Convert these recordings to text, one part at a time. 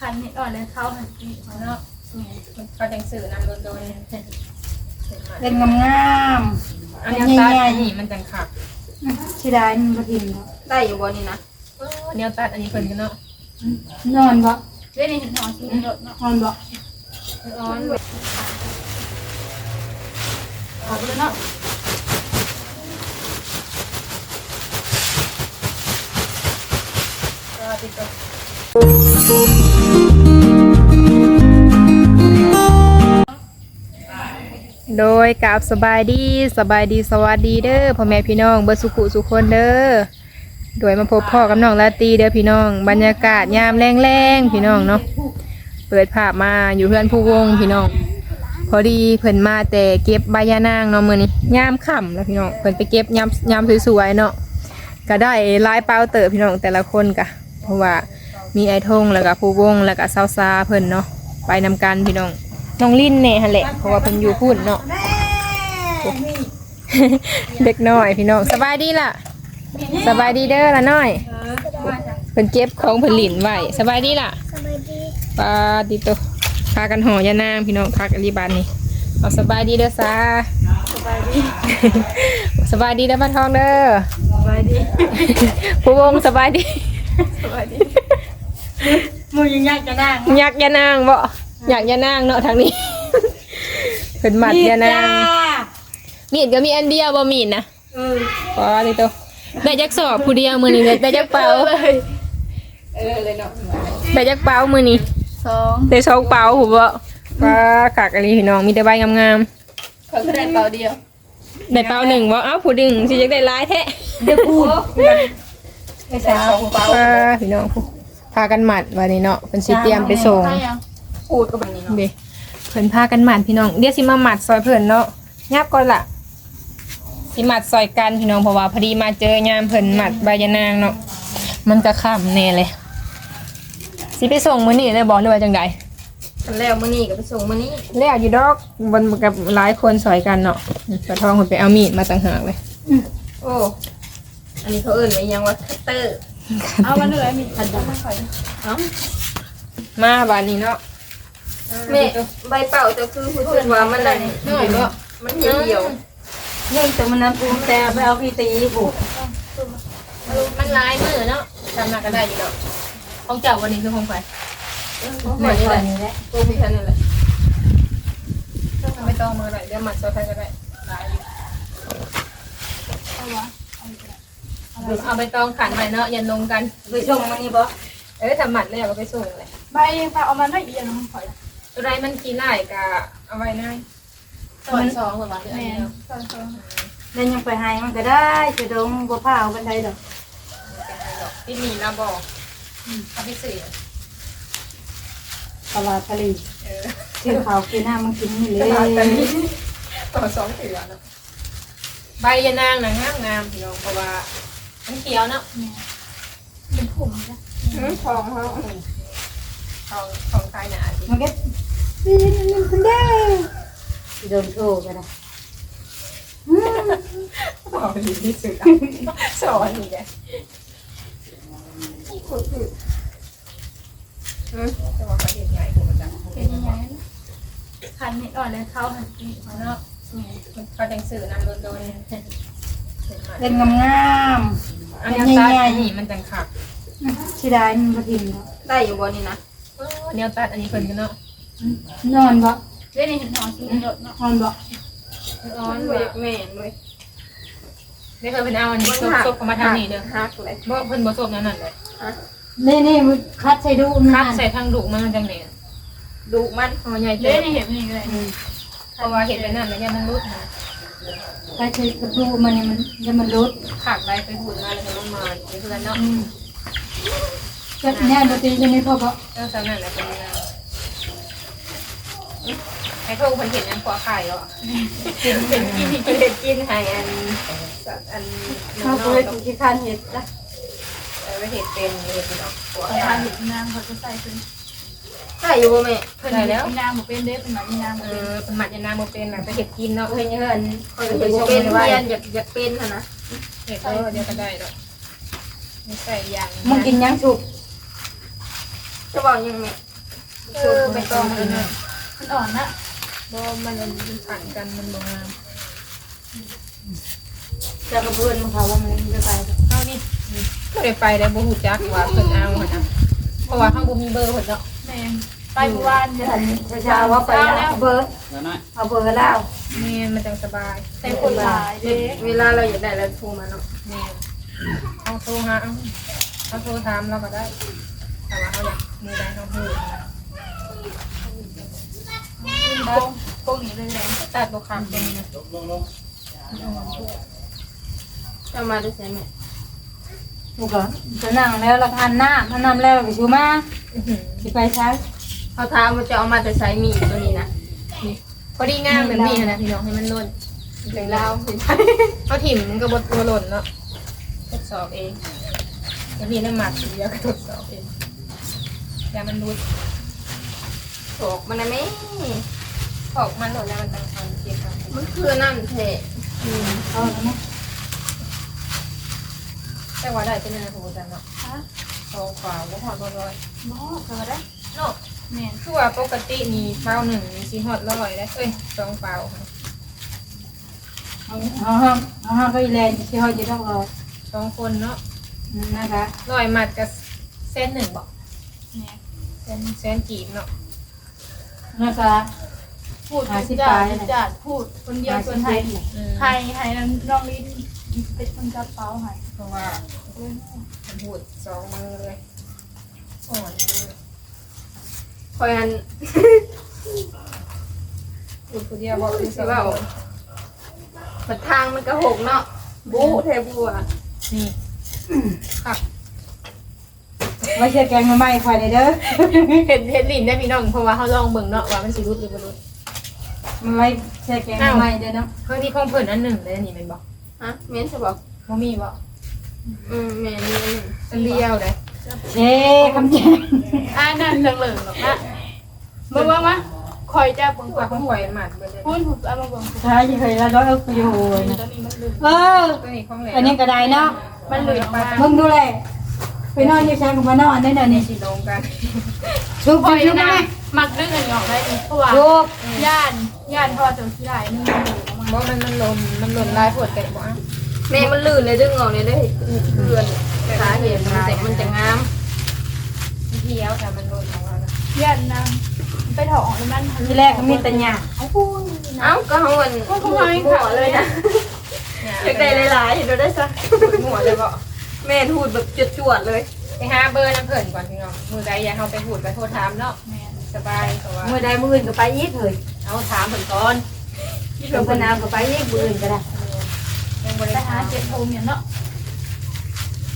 คันนิดอ่อนเลยเข้าหันปีเนาะมันเขาจังสื่อนำโดนโดนเป็นงามอันนี้ตัดอันนี้มันจังขับๆที่ได้มันบ่ทิ่มเนาะได้อยู่บนนี้นะเนี้ยตัดอันนี้เพิ่นกันเนาะนอนบ่เล่นในหินหอสีรถเนาะนอนบ่ร้อนออกเลยเนาะก็ติดตัว โดยกับสบายดีสบายดีสวัสดีเด้อพ่อแม่พี่น้องเบิดสุขุสุขคนเด้อโดยมาพบพ่อกับน้องลาตีเด้อพี่น้อง บรรยากาศยามแรงๆพี่น้องเนาะเปิดภาพมาอยู่เพื่อนผู้วงพี่น้อง พอดีเพิ่นมาแต่เก็บใบยานางเนาะมื้อนี้ยามค่ำแล้วพี่น้องเพิ่นไปเก็บยามยามสวยๆเนาะก็ได้ลายเปาเติบพี่น้องแต่ละคนกะ เพราะว่ามีไอ้ทงแล้วก็ผู้วงแล้วก็ซาวซาเพิ่นเนาะไปนำกันพี่น้อง น้องลิ้นแน่หั่นแหละเพราะว่าเพิ่นอยู่พุ่นเนาะเด็กน้อยพี่น้องสบายดีล่ะ สบายดีเด้อละน้อยเพิ่นเก็บของเพิ่นหลินไว้สบายดีล่ะสบายดีปาติโตพากันห่อยานางพี่น้องพักอริบานนี่เอาสบายดีเด้อซาสบายดีสบายดีเด้อบ้านทองเด้อสบายดีผู้วงสบายดีมูยังยากจะนั่งอยากยานางบ่ อยากยานางเนาะทางนี้ เพิ่นหมัดยานาง มีดก็มีอันเดียวบ่มีดนะเออปาติโตได้จักสอบผู้เดียวมื้อนี้ได้จักเป๋าเออเลยเนาะได้จักเป๋ามื้อนี้สองได้สองเป๋าผมบ่ปลาขากอะไรพี่น้องมีแต่ใบงามเขาก็ได้เปล่าเดียวๆได้เป๋าหนึ่งบ่เอ้าผู้ดึงสิจักได้หลายแท้เดี๋ยวพูดไอ้สาวปลาพี่น้องพากันหมัดวันนี้เนาะเพิ่นสิเตรียมไปส่ง ได้ยัง พูดกับบัดนี้เนาะเด้เพิ่นพากันหมัดพี่น้องเดี๋ยวสิมาหมัดซอยเพิ่นเนาะยับก่อนล่ะสิหมัดซอยกันพี่น้องเพราะว่าพอดีมาเจอยามเพิ่นหมัดใบยะนางเนาะมันก็ค่ำแน่เลยสิไปส่งมื้อนี้เลยบ่หรือว่าจังใดมันแล้วมื้อนี้ก็ไปส่งมื้อนี้แล้วอยู่ดอกบนกับหลายคนสอยกันเนาะปลาทองคนไปเอามีดมาต่างหากเลยโอ้อันนี้เขาเอิ้นว่าอิหยังว่าคัตเตอร์เอามาเลยมีขันดำไม่ค่อยเอ้ามาบานนี้เนาะ แม่ใบเป่าจะคือผู้สึกว่ามันนั่นน้อยบ่มันเหี่ยวเหี่ยวเรื่องแต่มันน้ำปูแต่ไปเอาพี่ตีผูกมันลายมือเนาะทำมาก็ได้อยู่ดอกของเจ้าวันนี้คือของใครหมดเลยนี่แหละตัวพี่ท่านนั่นแหละไม่ต้องมือหน่อยเดี๋ยวหมัดโซไทยก็ได้ลายอยู่เอาวะเอาไปตองขันไปเนาะอย่าลงกันไปส่งมันนี่บ่เอ้ยทำหมัดแล้วก็ไปส่งเลยใบพาเอามาไม่เอียงน้องข่อย ตัวไรมันกี่ไล่กะเอาไว้ได้สองสองคนละแม่สองสองแล้วยังไปให้มันก็ได้จะดงบ่พาเอาบันไดดอกที่มีนะบอกเอาไปสื่อตลาดทะเลกินข้าวกินน้ำมันกินนี่เลยต่อสองถือเนาะใบยานางนะงามงามพี่น้องเพราะว่ามันเขียวเนาะเป็นขุมนะทองเขาทองทองคายหนาดิมันก็ปี นมันคนเด้โดนโทษกันนะบอกดีที่สุดสอนนี่แกจะบอกเขาเห็นไงกูมันจะเป็นยังไงคันนิดอ่อนเลยเข้าหันปีเนาะเขาจังสื่อนำโดนโดนเป็นงามอันนี้ตัดอันนี้มันจังขับๆที่ได้มันบ่ทิ่มเนาะได้อยู่บ่นี่นะเนี้ยตัดอันนี้เพิ่นกันเนาะ นอนบ่เล่นในหินหอสีรถเนาะนอนบ่ร้อนเว้ยแม่นเว้ยนี่เคยเป็นเอาอันนี้ซบซบเข้ามาทางนี้เด้อฮักเลยบ่เพิ่นบ่ซบนั่นนั่นเลยนี่นี่มันคัดใส่ดูมันคัดใส่ทางดุมันจังเลยดุมันพอใหญ่เกิเล่นนในเห็บนี่เลยเพราะว่าเห็นไปนั่นแล้วยังมันรุดนะคัดใส่กระดูมันนี่มันจะมันลดขาดไปไปหุ่นมาแล้วมันมาเพื่อนเนาะอืมก็เนี่ยดนตรีจะไม่พอบ่เออสำนักแล้วเป็น ยังไอ้พวกคนเห็นอันปอไข่แล้วเป็นเป็นกินเป็นเด็กกินให้อันอันเขาเคยถูกที่คันเห็ดนะเออเห็ดเป็นเห็ดดอกปอแต่ทานเห็ดนางเขาจะใส่เป็นได้อยู่บ่แม่เพิ่นได้แล้วนางหมูเป็นเด้เป็นหมาอีนางหมูเอเป็นอเป็นหมัดยานาโมเป็นแบบเห็ดกินเนาะเพิ่นยังเอิ้นคอยเป็นเป็นเรียนอยากอยากเป็นหั่นนะเห็ดเออเดียวก็ได้ดอกไม่ใส่ยางมึงกินยังสุกจะบอกยังไงเออใบตองเลยนะ มันอ่อนนะบ่มันมันขันกันมันบ่งามจะกระเบื้องมันเขาว่ามันจะไปเอานี่บ่ได้ไปได้บ่ฮู้จักว่าเพิ่นเอาหั่นน่ะเพราะว่าเฮาบ่มีเบอร์เพิ่นเนาะแม่ไปเมื่อวานเดี๋ยวเช้าว่าไปแล้วเบอร์แล้วน้อยเอาเบอร์แล้วแม่นมันจังสบายแต่คนหลายเด้เวลาเราอยากได้เราโทรมาเนาะแม่นเอาโทรหาเอาเอาโทรถามเราก็ได้แต่ว่าเฮาอยากมือใดเฮาฮู้นะ โกงโกงอย่างนี้เลยตัดบ่ข้ามเป็นนะจะมาด้ใช่ไหมบุกเหรอจะนั่งแล้วราคาหน้ามันนำแล้วไปชูมาอื้อหือสิไปใช้เขาถามว่าจะเอามาแต่ใช้มีตัวนี้นะพอดีงามแบบนี้นะพี่น้องให้มันล้นเดี๋ยวเราเห็นไหมเอาถิ่มมันก็บดตัวหล่นเนาะทดสอบเองแล้วมีน้ำหมักเดียวก็ทดสอบเองอย่ามันรุดโถกมันนะแม่ ออกมันหล่นแล้วมันตังคันเทียบกันมันคือนั่นแท้อืมเอาไหมแต่ว่าได้เป็นเนื้อถูจังเนาะฮะทองขวาวก็พอตัวร้อยบ่เกิดได้เนาะแม่นคือว่าปกติมีเปล่าหนึ่งมีสีฮอตร้อยได้เอ้ยสองเปล่าค่ะเอาเอาห้องเอาห้องก็อีแลนด์ที่เขาจะต้องรอสองคนเนาะนะคะร้อยหมัดกับเส้นหนึ่งบอกแม่นเส้นเส้นกีบเนาะนะคะ พูดหาสิสิบจาปลายสิจาพูดคนเดียวส่วนไทยอืมไทยไทยนั้นน้องลิ้นเป็นคนจับเป้าให้เพราะว่าผมพูดสองมือเลยอ่อนเลยคอยอันพูดคนเดียวบอกคือสสิว่าว่าปัดทางมันกระหกเนาะบู๊เทบัวนี่ค่ะไม่ใช่แกงมาใหม่ควายเลยเด้อเห็นเห็นลินได้พี่น้องเพราะว่าเขาลองเบิ่งเนาะว่ามันสิรุดหรือบ่รุด มันไม่ใช่แกงมาใหม่เด้อเนาะเพิ่งที่ของเพิ่นอันหนึ่งเลยอันนี่แม่นบ่ฮะเม้นใช่บอกบ่มีบ่อืมแม่นี่อันหนึ่งอันเดียวเลยเช่คำแจ้งอ่านั่นเหลืองๆหรอกนะมึงว่ามาคอยจับเบิ่งตัวปากของหวยหมัดเบิดเลยพูดถูกเอามาเบิ่งใช่เคยแล้วร้อยเอาไปอยู่ตนะอนนี้มันลืมเออตัวนี้ของแหลอันนี้ก็ได้เนาะมันเหลืองมากมึงดูเลยไปนอนอยู่ชั้นกับมานอนได้เดี๋ยวนี้สิลงกันชุบคอยชุบนะได้ไหมมักดึงอันออกได้นี่ เพราะว่าชุบย่านย่านพอจนที่ไหนนึงมันเหลืองมาบ่มันมันหล่นมันหล่นลายปวดกันบ่อะแม่มันลื่นเลยดึงออกเลยได้เกลือนสาเหตุมันจะมันจะงามเที่ยวแต่มันหล่นของเราน่ะย่านนางไปถอดแล้วมันทีแรกก็มีแต่หยาเอาพูดเอ้าก็เขาวันหัวเลยนะอยากได้หลายๆเดี๋ยวได้ซะหัวเลยบ่แม่ทูดแบบจวดๆเลย ไปหาเบอร์น้ำเพิ่นก่อนพี่น้องมือใดอยากเฮาไปพูดไปโทรถามเนาะแม่น สบายเพราะว่ามือใดมืออื่นก็ไปอีกเลยเอาถามเพิ่นก่อนที่เดี๋เรายวไปพนาวก็ไปอีกมืออื่นก็ได้ยังบ่ไปได้หาหาเจ็เจ็ดบโทมอย่างเนาะ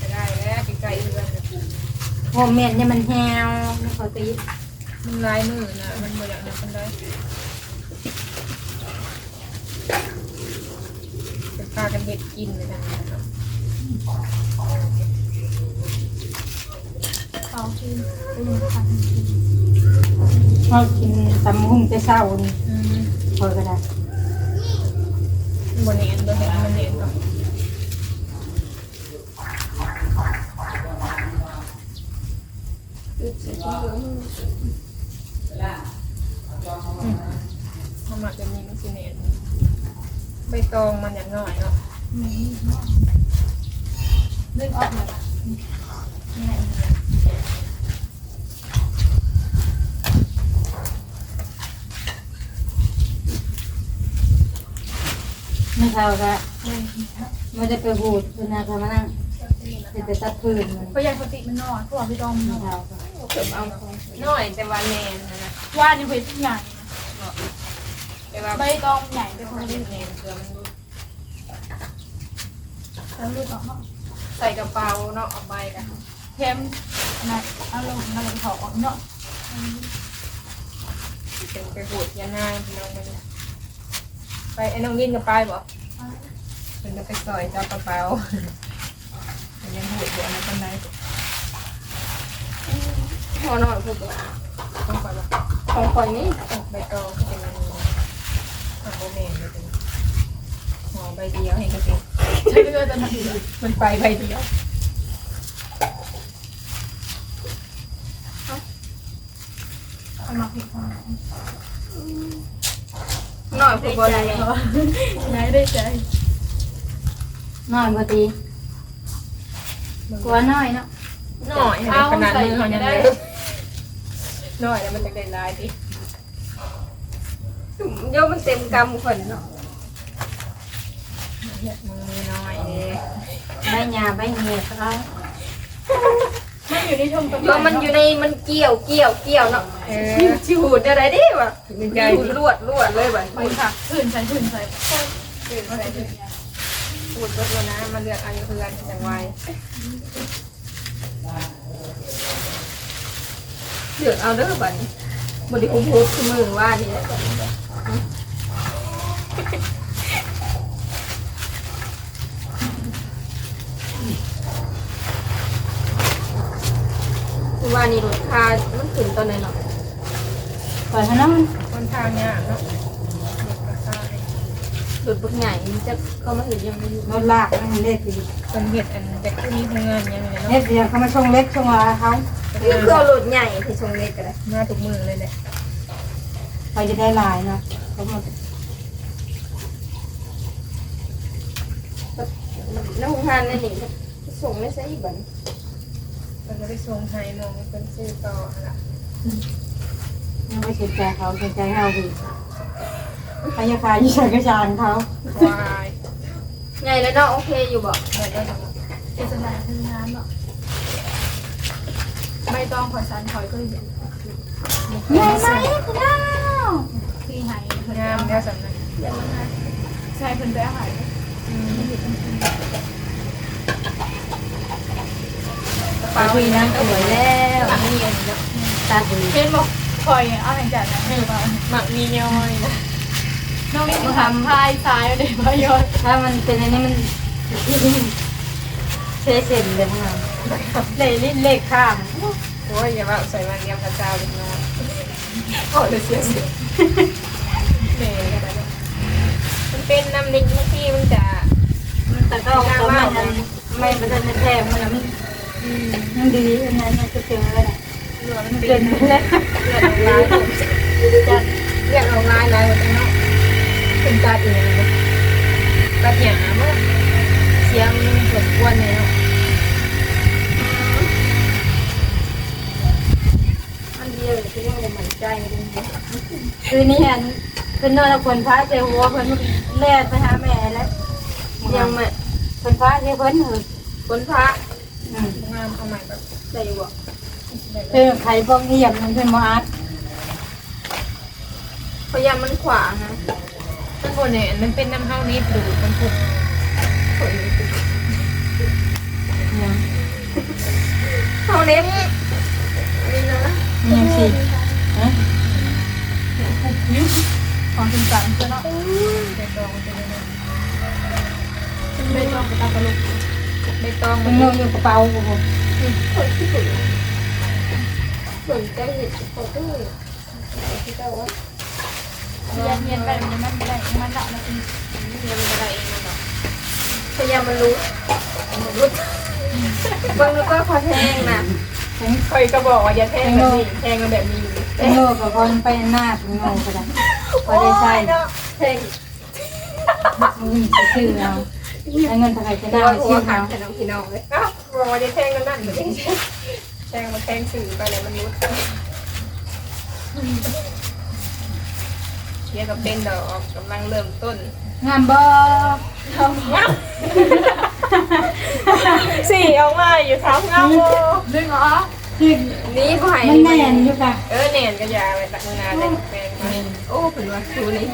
จะได้แล้วใกล้ๆเรือนโมเมนต์เนี่ยมันแฮวไม่ขอตีมันลายมือนะมันบ่อยากนั้นปานใดจะพากันเฮ็ดกินเลยนะเขาคือเป็นพัน เขากินตำหุ่งแต่เช้านี่อืมพอก็ได้บนเอ็นบนเอ็นมันเอ็นเนาะมันมาจะมีมันสิเอ็นใบตองมันอย่างน้อยเนาะนึกออกเล ไม่เท่าก็ไม่ได้ไปหูดเป็นนาคามานั่งเป็นแต่ตัดพื้นมันเพราะยายปกติมันนอนเพราะว่าพี่ต้องไม่เท่าก็เก็บเอาน้อยแต่ว่าแนนนะนะว่านี่เป็นใหญ่แต่ว่าใบตองใหญ่เป็นคนแนละนแนนเกลือมันแล้วลูกออกใส่กระเป๋าเนาะเอาใบกันเค็มนะเอาลงมาลงถอดเนาะเป็นไปบูดยานาพี่น้องมัน ไปไอ้น้องวินกับไปบ่เป็นก็ไปซอยเจ้ากระเป๋ามันยังบูดอยู่อันนั้นเป็นไรหัวนอนพูดบ่ต้องคอยบอกของข่อยนี่ใบตองก็เป็นอันนี้อะโบเมนเลยเป็นห่อใบเดียวเห็นก็เป็นใช้เรือจะทำดีมันไปใบเดียวเอามาผิดความ หน่อยผู้บรินายได้ใจน้อยบ่ตีกลัวน้อยเนาะหน่อยขนาดมือเขายังเลยหน่อยแล้วมันจะได้ลายดิโยมันเต็มกำคนเนาะมือน้อยเด้ใบหญ้าใบเหียบเขา มันอยู่ในชมตะโยมมันอยู่ในมันเกี่ยวเกี่ยวเกี่ยวเนาะเอชิวดอะไรดิวะอใจชิวลวดลวดเลยบัดไปค่ะผื่นใส่ผื่นใส่ตื่นใส่ตื่นพูดเบิดแล้วนะมาเลือกเอาอยู่เพื่อนจังไวเดือดเอาเด้อบัดนี้บไดิคุมพูดคือมือว่านี่แหละ คือว่านี่รถคามันขึ้นตอนไหนเนาะปล่อยให้น้องคนทางเนี่ยเนาะเด็กกระซ่ายรถบักใหญ่มันจะเข้ามาเห็นยังไม่อยู่รถลากมันเล็กดีคนเห็ดอันแต่ก็มีเงินยังไงเนาะเล็กเดียวเขามาชงเล็กชงอะไรเขานี่คือเอารถใหญ่ที่ชงเล็กกันเลยมาถูกมือเลยแหละเขาจะได้หลายเนาะเขาหมดน้ำมันนั่นนี่ส่งไม่ใช่อีกบัดน มันก็ได้ส่งให้มองเป็นซื้อต่อละยังไม่สนใจเขาสนใจเขาดีพยาคายยี่ชัยกระชานเขาควายใหญ่เลยเนาะโอเคอยู่บ่แล้วก็เป็นสนามทำงานเนาะใบตองขอยสันขอยก็เห็นใหญ่ไหมคุณน้าที่หายเพิ่นงามแล้วสำนักใช่เพิ่นไปหาย ปาคุยนั่งสวยแล้วหมักมีอันนี้เนาะตาดีเช่นบอกคอยเอาแห่งจัดนะให้มาหมักมีย่อยนะน้องนี่มาทำพายซ้ายเดี๋ยวพายย้อนถ้ามันเป็นอันนี้มันเชเซนเลยทั้งนั้นเล่ลิ้นเล็กข้ามโอ้ยอย่าว่าใส่มาเรียมพระเจ้าเล็กน้อยโอ้เดี๋ยวเสียสิเมย์ก็ได้เนาะมันเป็นน้ำนิกเมื่อกี้มันจะแต่ก็เอามันนั้นไม่มันจะแทงมัน มันมันดีอันนั้นมันจะเป็นอะไรเลือดมันเป็เป็นนแล้วเลือดออกลายเลือดออกลายลายหมดเลยเนาะเป็นตาเองเลยตาหยาเมื่อเสียงสมควรเลยเนาะอันเดียวคือยังบ่มั่นใจคือนี่อันเป็นนอนคนพระเจ้าหัวเพิ่นแล่ไปหาแม่แล้วยังไม่เพิ่นพระที่เพิ่นเหรอคนพระ งามเอาใหม่แบบได้อยู่บ่เพิ่นไข่พวกนี้อย่างนั้นเพิ่นบ่อัดพยายามมันขวางนะมันบนเนี่ยมันเป็นน้ำเฮานี้ดูดมันผุดอย่างเท่าเล็บนี่นะอย่างสิฮะของคุณจันเจ้าเนาะใบตองเป็นยังไงใบตองไปตากระลุก ใบตองเพิ่มันนลงอยู่กระเป๋าบ่บ่คนที่สุดสนใจเห็นเขาด้วยที่เจ้าว่าเย็นเย็นไปมันไมันได้มันละมันเป็นเรียนอะไรเองมันหรอพยายามมันรู้มันรู้บางแล้วก็พอแทงนะเคยก็บอกว่าอย่าแทงแบบนี้แทงกันแบบนี้เพิ่นโลกกับคนไปหน้าเพิ่นโง่ก็ได้บ่ได้ใช้แทงมึงไปซื้อเอา เอาเงินเท่าไหร่จะได้หัวซื้อขาเอาดแต่น้องพี่น้องเลยอ้าวบอกว่าอย่าแทงกันนั่นแบบนี้แทงมาแทงสื่อไปแล้วมันรู้เชียร์กับเป็นดอกกำลังเริ่มต้นงามบ่สี่เอามาอยู่ท้าเงาดึงเหรอคือนี่ผู้หายมันแน่นอยู่ค่ะเออเนียนก็ยาไปตักงานเลยแปลงมาโอ้เป็นว่าดูนี่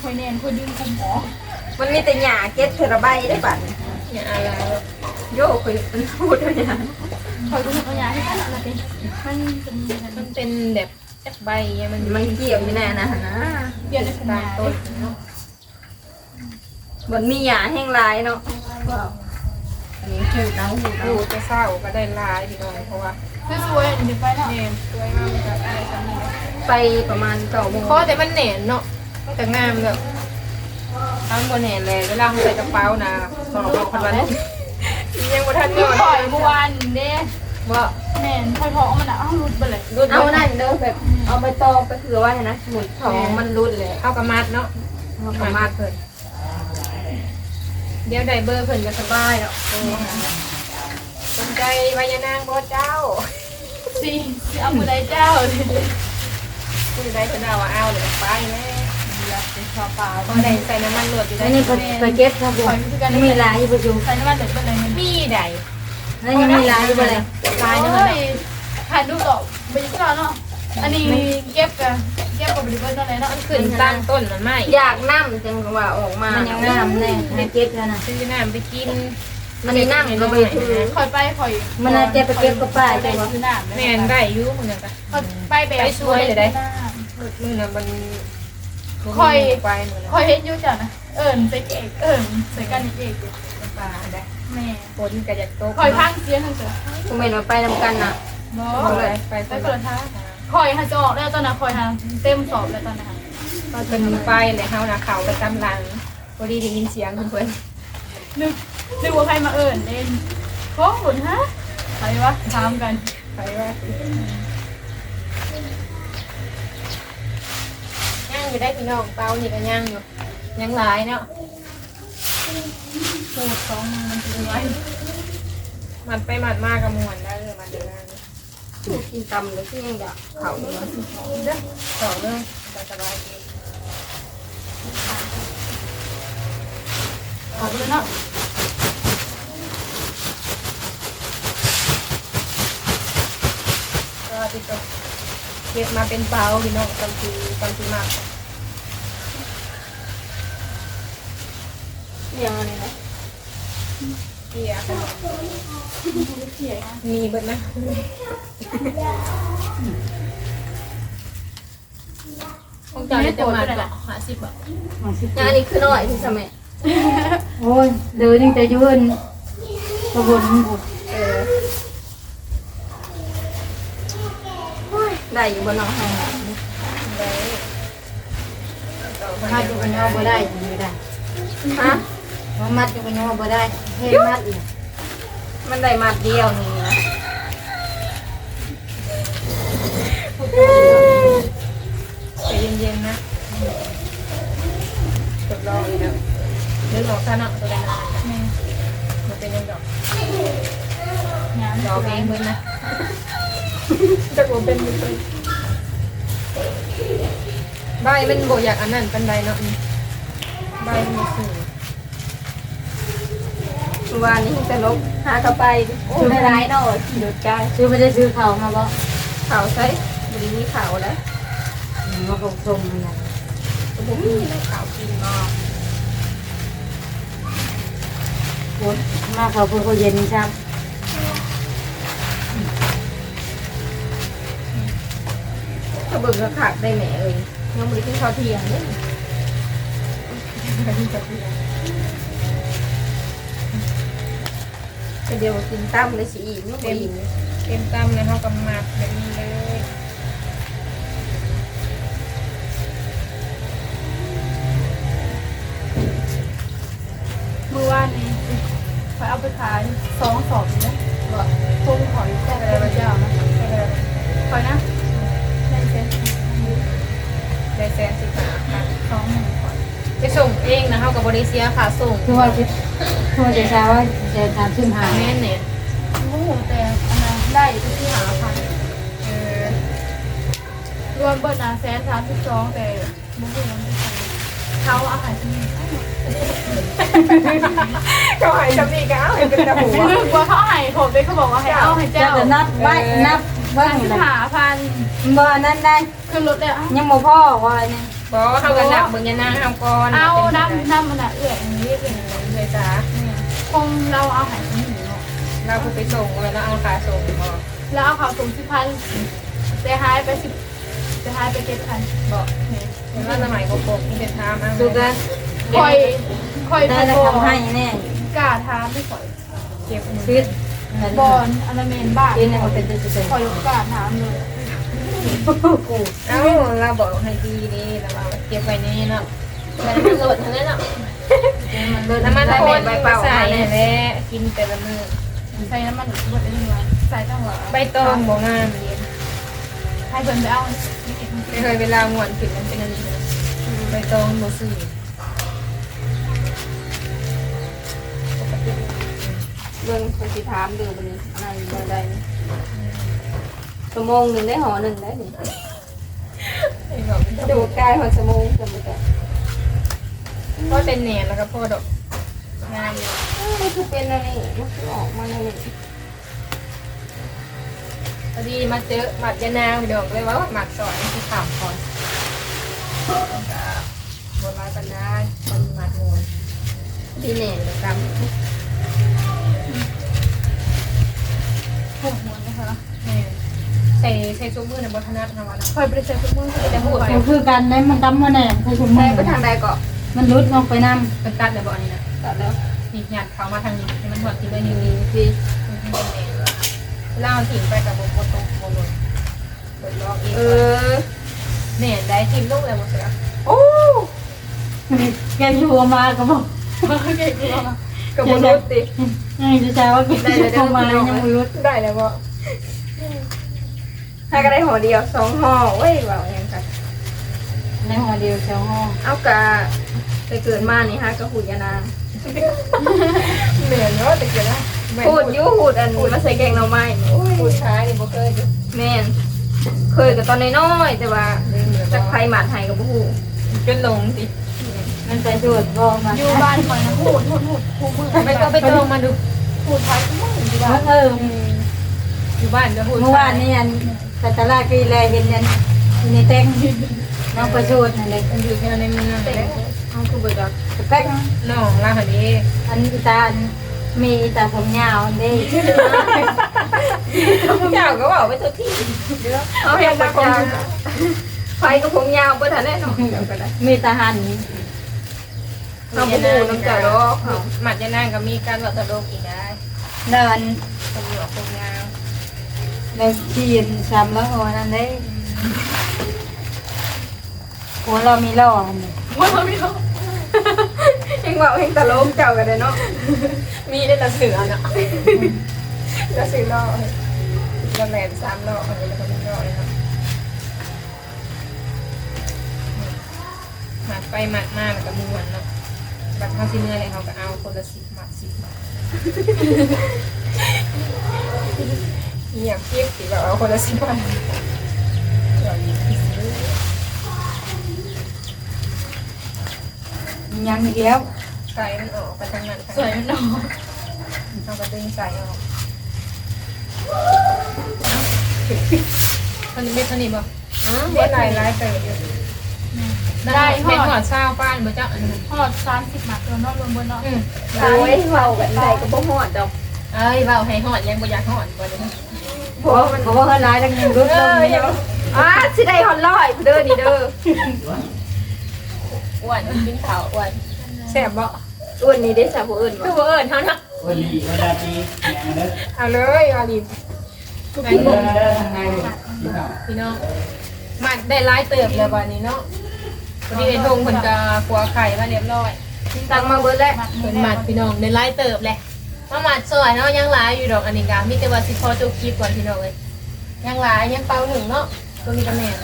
คอยแนนคอยดึงคุมหมอ มันมีแต่หยาเก็ตเทระใบได้ป่ะอย่าอะไรโยกไปมันพูดอะไรอย่างคอยดูขยายให้กันละเป็นมันเป็นมันเป็นแบบแอบใบมันมันเกี่ยวอยู่แน่นะนะเปลี่ยนในขตานาดต้นเนาะมันมีหยาแห้งลายเนาะอันนี้คือเอาหูดูจะเศร้าก็ได้ลายพี่น้องเพราะว่าคือสวยเดี๋ยวไปแล้วเนมสวยมากเลยอะไรสักนิดไปประมาณเก้าโมงเพราะแต่มันแหนนเนาะมันแต่งามแบบ ทั้งบนแหนนเลยเวลาเขาใส่กระเป๋านะสองพันวันยังบ่ทันคือเนาะปล่อยเมื่อวานเด้ว่าแม่นคอยพอมันอะอ้าวรุดไปเลยรุ่นเอานั่นเด้อแบบไปคือว่าเนี่ยนะสมุนทองมันรุดเลยเอากระมัดเนาะเอากระมาดเพิ่นเดี๋ยวได้เบอร์เพิ่นก็สบายเนาะสนใจวายานางบ่เจ้าสิสิเอาผู้ใดเจ้าเลยคือได้เพิ่นเอาว่าเอาเดี๋ยวไปแม่อยากเป็น ชาวป่าพอได้ใส่น้ำมันรวดอยู่ได้อันนี้ไปไปเก็บครับผมยังมีหลายอยู่ประชุมใส่น้ำมันเด็ดไปเลยมันมีได้แล้วยังมีหลายอยู่บ่เลยลายนั่นเลยถ่ายรูปดอกไปยี่ห้อเนาะอันนี้เก็บกันเก็บกับบริเวณนั่นเลยเนาะมันขึ้นตั้งต้นมันไม่อยากน้ำจังว่าออกมามันยังงามแน่ให้เก็บแล้วนะซื้อน้ำไปกินอันนี้น้ำก็ไปคือคอยไปคอยมันน่าจะไปเก็บกับป้าไปจังว่าซื้อน้ำแม่นได้อยู่มื้อนั้นก็ไปแบบมื้อนั้นมัน คอยไปมื้อนั้นคอยเห็นอยู่จ้ะนะเอิญใส่เอกเอิญใส่กันเอกปลาได้แม่ฝนก็จะตกคอยพังเสียงทั้งเสือกูไม่มาไปนำกันน่ะบ่ไปไปไปคนละทางคอยหาจะออกแล้วตอนนั้นคอยหาเต็มสอบแล้วตอนนั้นก็เป็นไปเลยเฮานะเขาไปตามหลังพอดีได้ยินเสียงเพิ่นนึกนึกว่าใครมาเอิญเล่นโค้งหลุนฮะใครวะถามกันไปว่า ย่างอยู่ได้พี่น้องเปล่านี่ก็ย่างอยู่ย่างหลายเนาะสูตรสองมันเป็นไว้มันไปมันมากกับมวนได้เลยมันเดือนกินตำเลยที่ยังอยากเขาอยู่ต่อเรื่องสบายดีออกเลยเนาะก็ติดต่อเก็บมาเป็นเปล่าพี่น้องบางทีบางทีมาก ยังอะไรนะเกียร์ขนมเสียงมีเบิดนะคงจะได้จะมาก่อนหาสิบอะยังอันนี้คือน้อยที่สมัยโอ้ยเดินยังจะยืนกระบวนบุดเออได้อยู่บนน้องห้องได้ต่อไปมัดอยู่กันยอบ่ได้ไม่ได้ฮะ มามัดอยู่กันยอบ่ได้เฮ้มัดอีกมันได้มาเดียวนี่นะใจเย็นๆนะทดลองอีกแล้วเรื่องของซะเนาะตัวใดนานมันเป็นยังดอกงานดอกเองเบิดนะจะกลัวเป็นมันเป็นใบมันโบอยากอันนั้นเป็นใบเนาะนี่ใบมันสูง เมื่อวานนี้จะลบหากระไปโอ้ได้ร้ายหน่อยหยุดใจซื้อไม่ได้ซื้อเขามาบ่ข่าวใช้บริมีข่าวแล้วมาคงชมมันนะผมมีไม่ข่าวกินมาโอ้ยมาเขาเพื่อเขาเย็นใช่ถ้าเบิ่งก็ขาดได้แหมเอ้ยยังบริกินข้าวเที่ยงเลย เดี๋ยวกินตั้มเลยสิอีกไม่ไปอีกเต็มตำเลยเขากำมัดแบบนี้เลยเมื่อวานนี้คอยเอาไปขายสองสอบนะว่าคงขอยแค่อะไรมาเจ้านะคอยนะได้เซนได้แสนสิบห้าค่ะสองหนึ่ง ไปส่งเองนะเขากับบริเซียค่ะส่งคือว่าจะคือว่าจะทราบว่าจะทำขึ้นหาแม่นเนี่ยโอ้โหแต่อันนั้นได้ที่หาพันเออรวมเบิร์นาแสนสามสิบสองแต่มุ้งมันไม่ใช่เขาอาหารที่นี่เขาหายจำนี่ก็เอาให้เป็นตะหัวนึกว่าเขาให้ผมเลยเขาบอกว่าให้เอาให้จะเจ้าจะนับไว้นับเบิ้งสิบเลยหาพันบ่นั้นได้ขึ้นรถเลยยังบ่พ่อว่าเนี่ย บอกว่าเขากันหนักเบิ่งยานางเอาก่อนเอาน้ำน้ำมันอะเอื่อยอย่างนี้เป็นเลยจ้าคงเราเอาหายที่หนูเนาะเราผู้ไปส่งแล้วเราเอาขาส่งบอกแล้วเอาเขาสูงสิบพันแต่หายไปสิบแต่หายไปเจ็ดพันบอกเห็นว่าสมัยโกโก้ที่เป็นทามอะสุกันคอยคอยได้แล้วทำให้แน่กล้าทามไม่คอยเก็บชีวิตบอลอนาเมนบ้านเป็นเนี่ยเป็นเป็นเป็นคอยกล้าทามเลยกู เอ้าเราบอกให้ดีนี่เราเอาเก็บไว้นี่เนาะแต่มันโหลดทั้งนั้นเนาะมันเลิศน้ำมันได้โคแม่ตรใบเปล่าใส่มาเนี่ยแหละกินแต่ละมื้อใส่น้ำมันหมดได้ยังไงใส่ตั้งหวะใบตองบ่งามเย็นให้เพิ่นไปเอานี่เก็บมันไม่เคยเวลาหมวนขึ้นมันเป็นอันนี้นะใบตองโมซี่เบิ่งคนสิถามดูบัดนี้อะไรบ่ได้ ชั่วโมงหนึงได้หอหนึงได้นี่ไอ้บอกดูกายหอชั่วโมงจำบ่ได้พ่อเป็นแหนนแล้วก็พ่อดอกงามอยู่มันคือเป็นอะไรมันคือออกมาอะไรพอดีมาเจอหมัดยานางพี่ดอกเลยว่าหมัดสอนที่ถามก่อนบนไม้ปันนาคนหมัดมูลดีแน่เลยกรรมหัวหัวนะคะ ใส่ใส่ซุปมือในบนธนาธรรมะนะคอยไปใส่ทุกมือแต่หัวก็คือกันได้มันดำมาแน่ใส่ถุงมืใส่อไปทางใดก็มันรุดลงไปนำเป็นตัดในบ่อนี้นะตัดแล้วนี่หยัดเขามาทางนี้ให้มันหอดทิ้งไว้นี่นี่ดีเล่าถิ่งไปกับโบโบโตโบโลเปิดลอกเองเออเนี่ยได้ทีมลูกเลยหมดเลยโอ้แกชัวมาก็บอกเก่งกว่ากับโบรุษติยังจะใช้ว่าแกชัวมายังไม่รุดได้แล้วก็ ถ้าก็ได้ห่อเดียวสองห่อเว้ยว่าอย่างไรในห่อเดียวสองห่อเอากะไปเกิดมานี่ฮะก็หุ่นยานางเหนื่อยเนาะแต่เกิดนะพูดยูหูดอันมาใส่แกงหน่อไม้โอ้ยพูดช้าดิโบเกอร์ดิแม่นเคยกับตอนน้อยๆแต่ว่าจากไฟหมาดไทยกับผู้จนหลงติมันใจจุดก็มาอยู่บ้านคอยนะหูดหูดหูดหูมือไม่ต้องไปตรงมาดูหูดท้ายก็ไม่อยู่บ้านเอออยู่บ้านก็พูดเมื่อวานนี่อัน แต่ตลาดกีแลเห็นยันในแตงน้องประโชดนั่นเลยมันอยู่แค่ในเมืองเลยน้องคือเบิดดแป้งน้องล่าหันนี้อันอีตาอันมีอีตาผมยาวอันนี้เจ้าก็บอกไปทุกที่เอาเห็นมาจางไฟก็ผมยาวเบิดทันแน่นอนมีตาหันเอาไปดูน้ำจ่ายรอเขาหมัดยานางก็มีการวัดตะโลกอีกได้เดินตำรวจคนงาว มในที่ยืนซ้ำแล้วหัวนั่นได้หัวเรามีล่ออันนี้ว่าเราไม่รู้เองว่าเองตะลมเจ้ากันเลยเนาะ มีได้แต่เสือเนาะจะซื้อล่อจะแหลนสามล่ออะไรแล้วก็มีล่อเลยเนาะหมัดไปหมัดมาแล้วก็ม้วนเนาะบัดเขาสิเมื่อไรเขาก็เอาคนละสิบหมัดสิบหมัด มีอย่างเทียบสิแบบเอาคนละสิบหมันยังอีกแล้วใส่มันออกไปทางนั้นสวยมันเนาะเอากระดึงใส่ออกท่านี้ไม่ท่านี้บ่อ๋อบ่หลายหลายเติบอยู่ได้เป็นหอดเศร้าป้านบ่เจ้าอันหอดสามสิบหมัดตัวนอกรวมบนนอืมโอ้ยเบากันได้ก็บ่ฮอดดอกเอ้ยเบาให้หอดยังบ่อยากหอดบ่เลย เพรามันเขาว่าเฮาร้ายทั้งยังรุดลงนี่อะสิได้ฮอดร้อยเด้อนี่เด้ออ้วนกินข้าวอ้วนแซ่บบ่อ้วนนี่ได้สาผู้อื่นคือบ่เอิ้นเฮานะวันนี้เวลาตีอย่างนั้นเอาเลยเอาดิไอ้เดิบ่นเดินทางไงที่ต่อพี่น้องมันได้หลายเติบแล้วบัดนี้เนาะพอดีไอ้ทงเพิ่นก็กลัวไข่มาเรียบร้อย ตังมาเบิดแล้วเหมือนหมัดพี่น้องในไล่เติบแหละ มาหมัดสวยเนาะยังหลายอยู่ดอกอันนี้กามีแต่ว่าสิพอจบคลิปก่อนพี่น้องเลยยังหลายยังเป่าหนึ่งเนาะตัวมีตำแหน่ง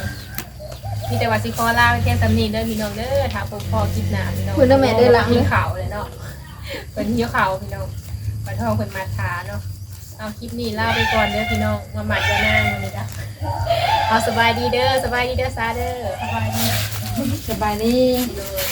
มีแต่ว่าสิพอลาไปเพียงตำหนิเด้อพี่น้องเด้อถามพอพอคลิปหน้าพี่น้องคุณแม่ได้ละมีข่าวเลยเนาะเป็นเยอะข่าวพี่น้องขอทองเพิ่นมาทาเนาะเอาคลิปนี้ลาไปก่อนเด้อพี่น้องมาหมัดยานางวันนี้จ้ะเอาสบายดีเด้อสบายดีเด้อซาเด้อสบายดีสบายดีเลย